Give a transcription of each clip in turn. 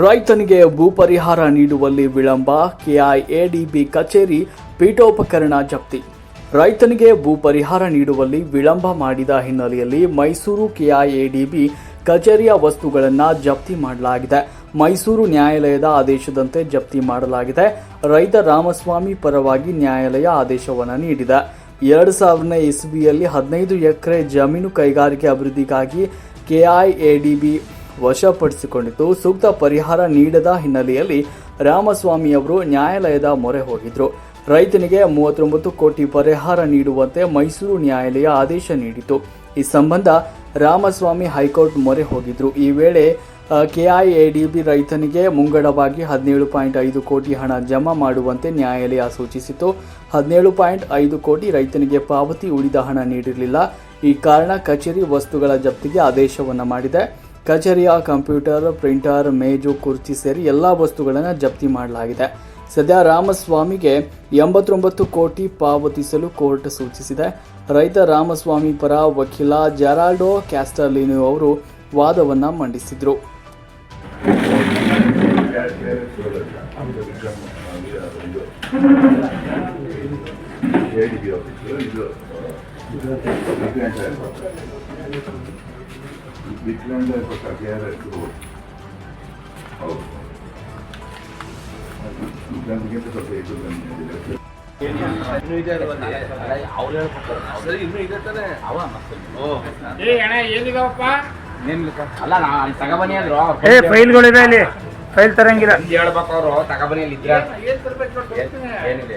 ರೈತನಿಗೆ ಭೂ ಪರಿಹಾರ ನೀಡುವಲ್ಲಿ ವಿಳಂಬ, ಕೆಐಎಡಿಬಿ ಕಚೇರಿ ಪೀಠೋಪಕರಣ ಜಪ್ತಿ. ರೈತನಿಗೆ ಭೂ ಪರಿಹಾರ ನೀಡುವಲ್ಲಿ ವಿಳಂಬ ಮಾಡಿದ ಹಿನ್ನೆಲೆಯಲ್ಲಿ ಮೈಸೂರು ಕೆಐಎಡಿಬಿ ಕಚೇರಿಯ ವಸ್ತುಗಳನ್ನು ಜಪ್ತಿ ಮಾಡಲಾಗಿದೆ. ಮೈಸೂರು ನ್ಯಾಯಾಲಯದ ಆದೇಶದಂತೆ ಜಪ್ತಿ ಮಾಡಲಾಗಿದೆ. ರೈತ ರಾಮಸ್ವಾಮಿ ಪರವಾಗಿ ನ್ಯಾಯಾಲಯ ಆದೇಶವನ್ನು ನೀಡಿದೆ. ಎರಡು ಸಾವಿರನೇ ಇಸ್ವಿಯಲ್ಲಿ ಹದಿನೈದು ಎಕರೆ ಜಮೀನು ಕೈಗಾರಿಕೆ ಅಭಿವೃದ್ಧಿಗಾಗಿ ಕೆಐಎಡಿಬಿ ವಶಪಡಿಸಿಕೊಂಡಿದ್ದು. ಸೂಕ್ತ ಪರಿಹಾರ ನೀಡದ ಹಿನ್ನೆಲೆಯಲ್ಲಿ ರಾಮಸ್ವಾಮಿಯವರು ನ್ಯಾಯಾಲಯದ ಮೊರೆ ಹೋಗಿದ್ರು. ರೈತನಿಗೆ ಮೂವತ್ತೊಂಬತ್ತು ಕೋಟಿ ಪರಿಹಾರ ನೀಡುವಂತೆ ಮೈಸೂರು ನ್ಯಾಯಾಲಯ ಆದೇಶ ನೀಡಿತು ಈ ಸಂಬಂಧ ರಾಮಸ್ವಾಮಿ ಹೈಕೋರ್ಟ್ ಮೊರೆ ಹೋಗಿದ್ರು. ಈ ವೇಳೆ ಕೆಐಎಡಿಬಿ ರೈತನಿಗೆ ಮುಂಗಡವಾಗಿ ಹದಿನೇಳು ಪಾಯಿಂಟ್ ಐದು ಕೋಟಿ ಹಣ ಜಮಾ ಮಾಡುವಂತೆ ನ್ಯಾಯಾಲಯ ಸೂಚಿಸಿತು ಹದಿನೇಳು ಪಾಯಿಂಟ್ ಐದು ಕೋಟಿ ರೈತನಿಗೆ ಪಾವತಿ ಉಳಿದ ಹಣ ನೀಡಿರಲಿಲ್ಲ. ಈ ಕಾರಣ ಕಚೇರಿ ವಸ್ತುಗಳ ಜಪ್ತಿಗೆ ಆದೇಶವನ್ನು ಮಾಡಿದೆ. ಕಚೇರಿಯ ಕಂಪ್ಯೂಟರ್, ಪ್ರಿಂಟರ್, ಮೇಜು, ಕುರ್ಚಿ ಸೇರಿ ಎಲ್ಲ ವಸ್ತುಗಳನ್ನು ಜಪ್ತಿ ಮಾಡಲಾಗಿದೆ. ಸದ್ಯ ರಾಮಸ್ವಾಮಿಗೆ ಎಂಬತ್ತೊಂಬತ್ತು ಕೋಟಿ ಪಾವತಿಸಲು ಕೋರ್ಟ್ ಸೂಚಿಸಿದೆ. ರೈತ ರಾಮಸ್ವಾಮಿ ಪರ ವಕೀಲ ಜೆರಾಲ್ಡೋ ಕ್ಯಾಸ್ಟರ್ಲಿನು ಅವರು ವಾದವನ್ನು ಮಂಡಿಸಿದರು. ಎಡಿಬಿ ಆಫೀಸು ಇದು ವಿಕ್ರಾಂತ ವಿಕ್ರಾಂತ ಪಕ್ಕ ಕೆ ಆರ್ ಎಸ್ ಹೌದು ವಿಕ್ರಾಂತ್ಗಿಂತ ಸ್ವಲ್ಪ ಇದು ಬಂದಿದೆ ಇನ್ನೂ ಇದೆ ಅಲ್ವಾ ಅವ್ರು ಹೇಳ್ಬೇಕು ಸರಿ ಇನ್ನೂ ಇದೆ ತಾನೆ ಅವ ಏನಿದಾವಪ್ಪ ಅಲ್ಲ ನಾ ಅಲ್ಲಿ ತಗೊಬನ್ನಿ ಅಂದ್ರು. ಏ ಇದೆ ಅಲ್ಲಿ. ಫೈಲ್ ತರಂಗಿಲ್ಲ. ಹೇಳ್ಬೇಕು ಅವರು. ತಗೊಬನ್ನಿ ಅಲ್ಲಿ ಇದ್ರೆ. ಏನಿದೆ?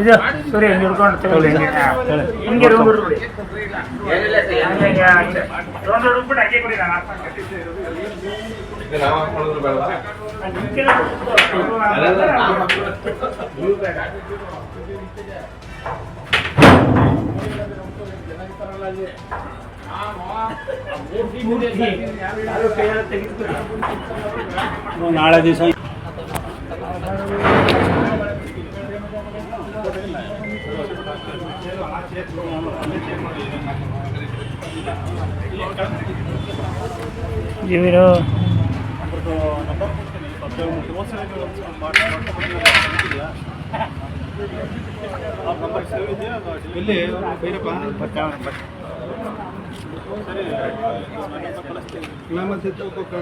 ಇದು ಸರಿ ಹಿಂಗೆ ಹಿಡ್ಕೊಂಡು ತಗೊಳ್ಳಿ ಹಿಂಗೆ. ಹಿಂಗೆ ಹಿಡ್ಬಿಡಿ. ಹಿಡ್ಬಿಟ್ಟು ಕೊಡಿ ನಾನು ನಾಳೆ ಆಗ್ತದೆ. ಜೀವಿರು. ಇಲ್ಲಿ ಮತ್ತೆ